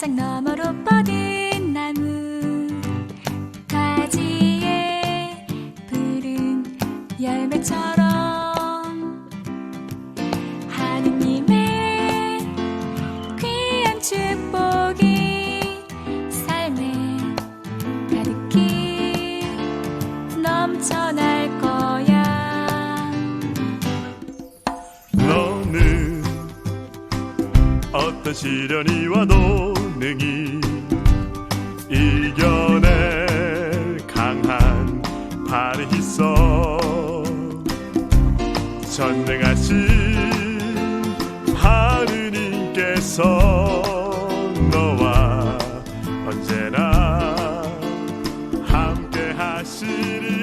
산 너머로 뻗은 나무. 가지에 푸른 열매처럼 하느님의 귀한 축복이 삶에 가득히 넘쳐날 거야. 너는 어떤 시련이 와도 발이 있어. 전능하신 하느님께서 너와 언제나 함께 하시리